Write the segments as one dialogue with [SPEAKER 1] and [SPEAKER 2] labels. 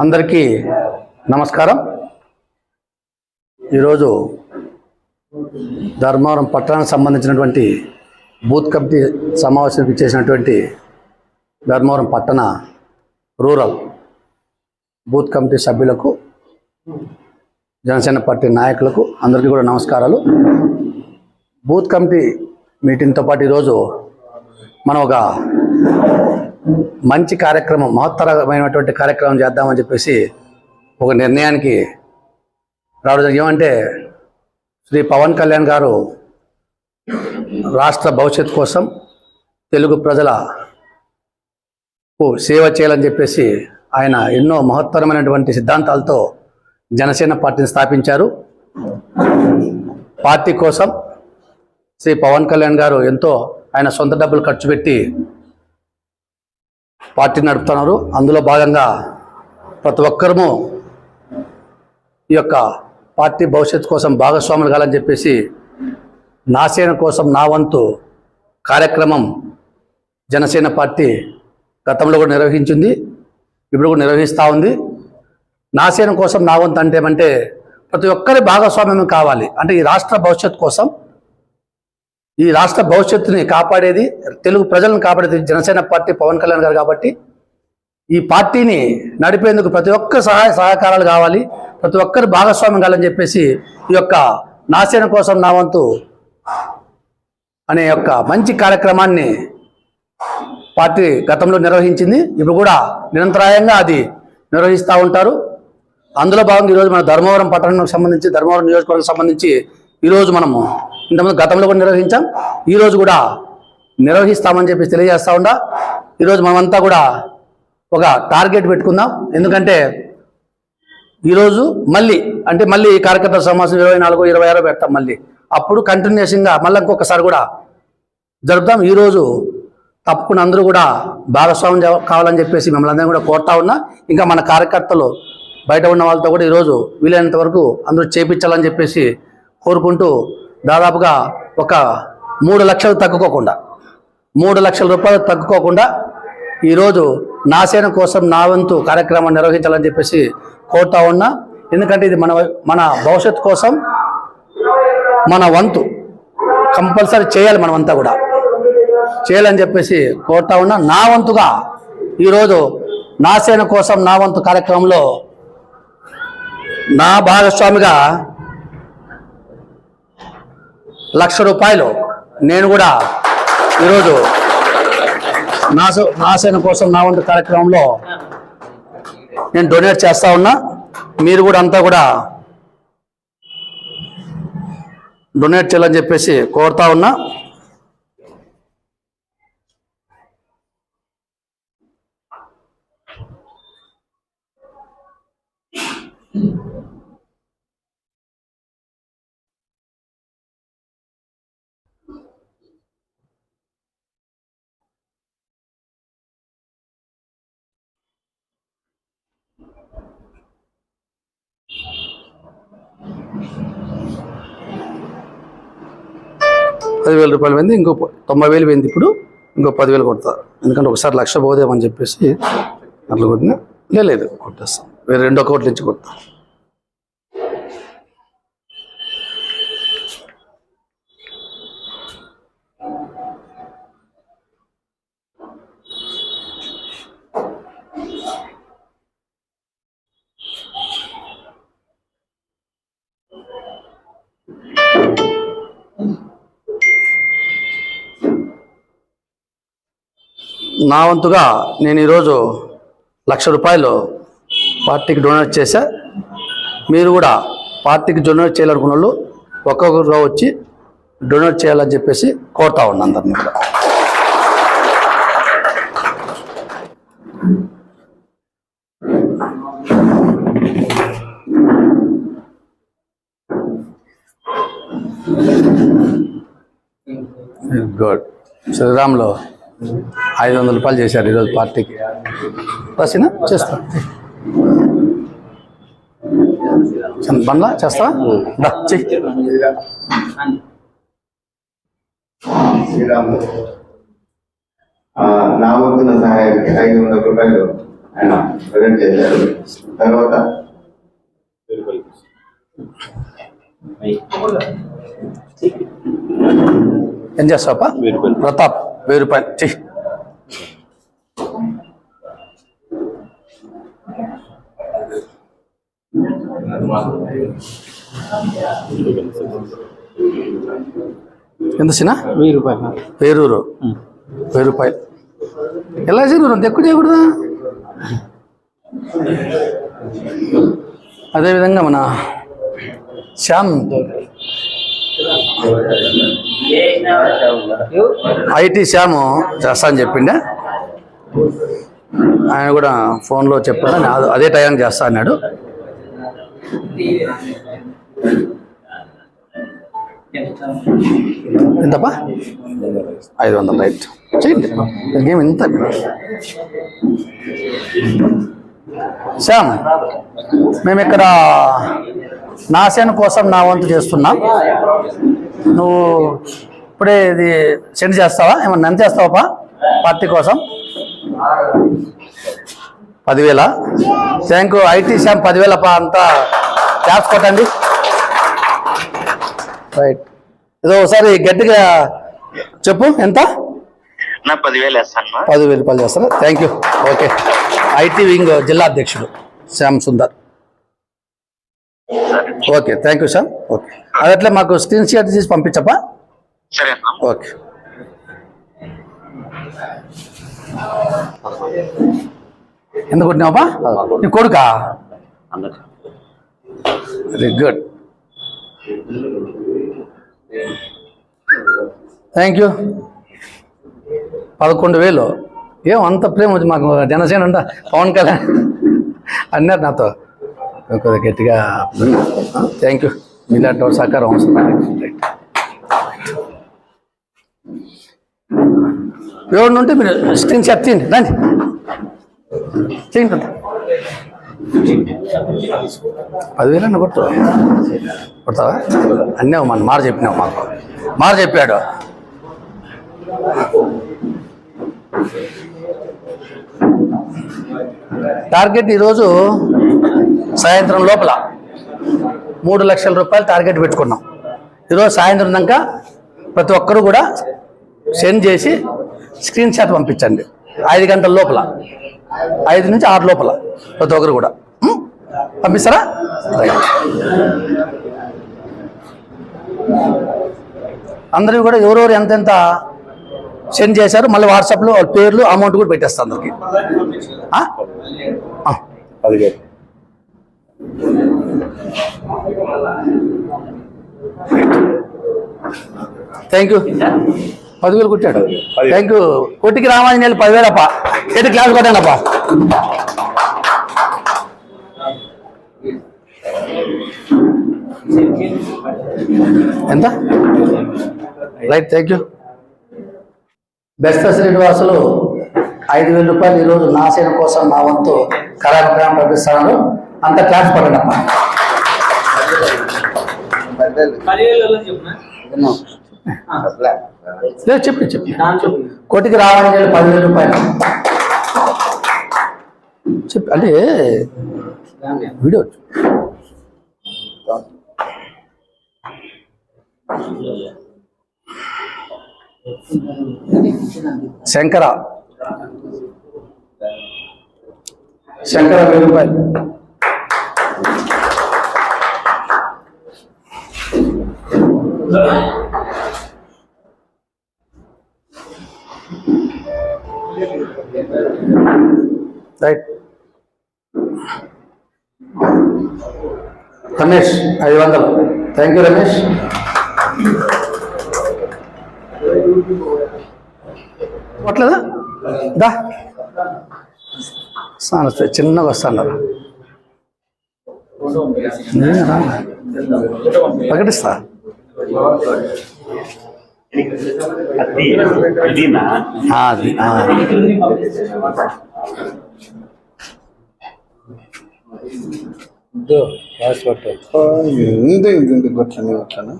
[SPEAKER 1] అందరికీ నమస్కారం. ఈరోజు ధర్మవరం పట్టణానికి సంబంధించినటువంటి బూత్ కమిటీ సమావేశానికి చేసినటువంటి ధర్మవరం పట్టణ రూరల్ బూత్ కమిటీ సభ్యులకు జనసేన పార్టీ నాయకులకు అందరికీ కూడా నమస్కారాలు. బూత్ కమిటీ మీటింగ్తో పాటు ఈరోజు మనం ఒక మంచి కార్యక్రమం మహత్తరమైనటువంటి కార్యక్రమం చేద్దామని చెప్పేసి ఒక నిర్ణయానికి రావడం జరిగింది. ఏమంటే శ్రీ పవన్ కళ్యాణ్ గారు రాష్ట్ర భవిష్యత్తు కోసం తెలుగు ప్రజల సేవ చేయాలని చెప్పేసి ఆయన ఎన్నో మహత్తరమైనటువంటి సిద్ధాంతాలతో జనసేన పార్టీని స్థాపించారు పార్టీ కోసం శ్రీ పవన్ కళ్యాణ్ గారు ఎంతో ఆయన సొంత డబ్బులు ఖర్చు పెట్టి పార్టీ నడుపుతున్నారు. అందులో భాగంగా ప్రతి ఒక్కరము ఈ యొక్క పార్టీ భవిష్యత్తు కోసం భాగస్వాములు కావాలని చెప్పేసి నాసేన కోసం నా వంతు కార్యక్రమం జనసేన పార్టీ గతంలో కూడా నిర్వహించింది ఇప్పుడు కూడా నిర్వహిస్తూ ఉంది. నాసేన కోసం నా వంతు అంటే ఏమంటే ప్రతి ఒక్కరి భాగస్వామ్యం కావాలి. అంటే ఈ రాష్ట్ర భవిష్యత్తు కోసం ఈ రాష్ట్ర భవిష్యత్తుని కాపాడేది తెలుగు ప్రజలను కాపాడేది జనసేన పార్టీ పవన్ కళ్యాణ్ గారు కాబట్టి ఈ పార్టీని నడిపేందుకు ప్రతి ఒక్క సహాయ సహకారాలు కావాలి ప్రతి ఒక్కరు భాగస్వామ్యం కావాలని చెప్పేసి ఈ యొక్క నాశనం కోసం నా వంతు అనే యొక్క మంచి కార్యక్రమాన్ని పార్టీ గతంలో నిర్వహించింది. ఇప్పుడు కూడా నిరంతరాయంగా అది నిర్వహిస్తూ ఉంటారు. అందులో భాగంగా ఈరోజు మన ధర్మవరం పట్టణానికి సంబంధించి ధర్మవరం నియోజకవర్గం సంబంధించి ఈరోజు మనము ఇంతకుముందు గతంలో కూడా నిర్వహించాం. ఈరోజు కూడా నిర్వహిస్తామని చెప్పి తెలియజేస్తూ ఉండా ఈరోజు మనమంతా కూడా ఒక టార్గెట్ పెట్టుకుందాం. ఎందుకంటే ఈరోజు మళ్ళీ అంటే మళ్ళీ ఈ కార్యకర్త సమావేశం ఇరవై నాలుగు ఇరవై ఆరో పెడతాం మళ్ళీ. అప్పుడు కంటిన్యూషన్గా మళ్ళీ ఇంకొకసారి కూడా జరుపుతాం ఈరోజు తప్పకుండా అందరూ కూడా భాగస్వామ్యం కావాలని చెప్పేసి మిమ్మల్ని అందరం కూడా కోరుతా ఉన్నా. ఇంకా మన కార్యకర్తలు బయట ఉన్న వాళ్ళతో కూడా ఈరోజు వీలైనంత వరకు అందరూ చేపించాలని చెప్పేసి కోరుకుంటూ దాదాపుగా ఒక మూడు లక్షలు తగ్గుకోకుండా మూడు లక్షల రూపాయలు తగ్గుకోకుండా ఈరోజు నా సేన కోసం నా వంతు కార్యక్రమాన్ని నిర్వహించాలని చెప్పేసి కోరుతా ఉన్నా. ఎందుకంటే ఇది మన మన భవిష్యత్తు కోసం మన వంతు కంపల్సరీ చేయాలి మనమంతా కూడా. చేయాలని చెప్పేసి కోరుతా ఉన్నా. నా వంతుగా ఈరోజు నా సేన కోసం నా వంతు కార్యక్రమంలో నా భాగస్వామిగా లక్ష రూపాయలు నేను కూడా ఈరోజు నాశ నాసేన కోసం నా వంతు కార్యక్రమంలో నేను డొనేట్ చేస్తా ఉన్నా. మీరు కూడా అంతా కూడా డొనేట్ చేయాలని చెప్పేసి కోరుతా ఉన్నా. పదివేల రూపాయలు పోయింది ఇంకో తొంభై వేలు పోయింది ఇప్పుడు ఇంకో పదివేలు కొడతారు ఎందుకంటే ఒకసారి లక్ష పోదేమని చెప్పేసి అట్లా కొట్టినా లేదు కొట్టేస్తాం. వేరే రెండో కోట్ల నుంచి కొడతాం. నా వంతుగా నేను ఈరోజు లక్ష రూపాయలు పార్టీకి డొనేట్ చేశా. మీరు కూడా పార్టీకి డొనేట్ చేయాలనుకున్న వాళ్ళు ఒక్కొక్కరు వచ్చి డొనేట్ చేయాలని చెప్పేసి కోరుతా ఉన్నాను అందరినీ కూడా. గుడ్ శ్రీరామ్లో ఐదు వందల రూపాయలు చేశారు ఈరోజు పార్టీకి. రాసినా? చేస్తా. బండ్లా? చేస్తా
[SPEAKER 2] నా వంతున సహాయానికి ఐదు వందల రూపాయలు ఆయన ప్రజెంట్ చేశారు. తర్వాత
[SPEAKER 1] ఏం చేస్తావా ప్రతాప్. వెయ్యి రూపాయలు చెయ్యి ఎంత చిన్న
[SPEAKER 3] వెయ్యి రూపాయలు.
[SPEAKER 1] పేరూరు వెయ్యి రూపాయలు. ఎలా చేయరు అంత ఎక్కువ చేయకూడదా? అదేవిధంగా మన శ్యామ్. ఐటీ శ్యాము చేస్తా అని చెప్పిండే. ఆయన కూడా ఫోన్లో చెప్పాడు నేను అదే- టైం టైంకి చేస్తా అన్నాడు. ఎంతప్పా? ఐదు వందలు రైట్. చేయండి. ఇంకేం ఇంత శ్యామ్ మేము ఇక్కడ నాశన కోసం నా వంతు చేస్తున్నాం. నువ్వు ఇప్పుడే ఇది సెండ్ చేస్తావా? ఏమన్నా ఎంత చేస్తావా పార్టీ కోసం? పదివేల? థ్యాంక్ యూ ఐటీ శ్యామ్ పదివేల పా అంతా క్యాప్స్ కొట్టండి. రైట్ ఏదో ఒకసారి గట్టిగా చెప్పు. ఎంత?
[SPEAKER 4] పదివేలు వేస్తాను
[SPEAKER 1] పదివేల రూపాయలు చేస్తారా? Thank you okay IT wing జిల్లా అధ్యక్షుడు Shyam Sundar. Okay thank you sir okay. అది అట్లా మాకు స్క్రీన్ షాట్ తీసి పంపించప్పా ఓకే. ఎంత కొట్టినావా నీ కొడుకా? వెరీ గుడ్ థ్యాంక్ యూ పదకొండు వేలు. ఏం అంత ప్రేమ వచ్చి మాకు. జనసేన అంట పవన్ కళ్యాణ్ అన్నారు నాతో. కొద్దిగా గట్టిగా థ్యాంక్ యూ మీలాంటి వాడు సహకారం అవసరం. ఎవరిని ఉంటే మీరు స్క్రీన్ షాప్ తీయండి. రండి. చేయండి పదివేలు అన్న కొట్టు కొడతావా? అన్నీ మన మాట చెప్పినావు మాకు. మాట చెప్పాడు. టార్గెట్ ఈరోజు సాయంత్రం లోపల మూడు లక్షల రూపాయలు టార్గెట్ పెట్టుకున్నాం. ఈరోజు సాయంత్రం దాకా ప్రతి ఒక్కరు కూడా సెండ్ చేసి స్క్రీన్ షాట్ పంపించండి. ఐదు గంటల లోపల. ఐదు నుంచి ఆరు లోపల ప్రతి ఒక్కరు కూడా. పంపిస్తారా? రైట్ అందరూ కూడా ఎవరెవరు ఎంతెంత సెండ్ చేశారు మళ్ళీ వాట్సాప్లో వాళ్ళ పేర్లు అమౌంట్ కూడా పెట్టేస్తాను అందరికి. ఆ? థ్యాంక్ యూ పదివేలు కొట్టాడు. థ్యాంక్ యూ కొట్టికి రామాంజనేయులు పదివేలప్ప. ఎటు క్లాస్ కొట్టానప్పా? ఎంత? Right thank you best Srinivasulu ఐదు వేల రూపాయలు ఈరోజు నా సేన కోసం నా వంతు కళాభిప్రాయం పంపిస్తాను అంత క్లాస్ పడండి చెప్పి చెప్పి
[SPEAKER 3] చెప్పు.
[SPEAKER 1] కోటికి రావాలని పదివేల రూపాయలు. చెప్పి అంటే వీడియో. శంకర. శంకర వెయ్యి రూపాయలు. రైట్ రమేష్ ఐదు వందలు థ్యాంక్ యూ రమేష్ కొట్టలేదా దా. వస్తాను చిన్నగా వస్తాను. ప్రకటిస్తా.
[SPEAKER 5] ఇంత కొట్లని కొట్లను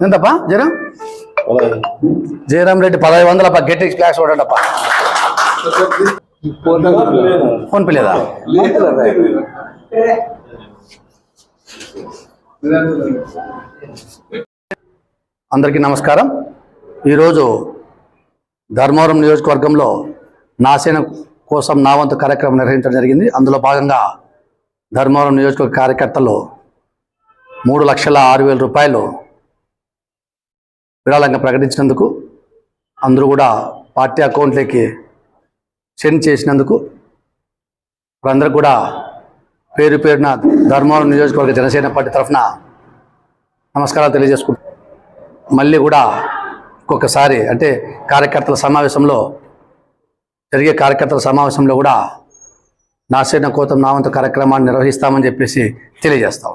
[SPEAKER 1] ఎంతప్పా జరం జయరామ్ రెడ్డి పదహైదు వందలప్ప గట్టి క్లాస్ చూడండి అప్ప. ఫోన్ పే లేదా? అందరికీ నమస్కారం. ఈరోజు ధర్మవరం నియోజకవర్గంలో నాసేన కోసం నా వంతు కార్యక్రమం నిర్వహించడం జరిగింది. అందులో భాగంగా ధర్మవరం నియోజకవర్గ కార్యకర్తలు మూడు లక్షల ఆరు వేల రూపాయలు విరాళంగా ప్రకటించినందుకు అందరూ కూడా పార్టీ అకౌంట్లోకి సెండ్ చేసినందుకు వారందరూ కూడా పేరు పేరున ధర్మవరం నియోజకవర్గ జనసేన పార్టీ తరఫున నమస్కారాలు తెలియజేసుకుంటున్నాను మళ్ళీ కూడా ఇంకొకసారి అంటే కార్యకర్తల సమావేశంలో జరిగే కార్యకర్తల సమావేశంలో కూడా నాసేన కోతం నావంత కార్యక్రమాన్ని నిర్వహిస్తామని చెప్పేసి తెలియజేస్తాం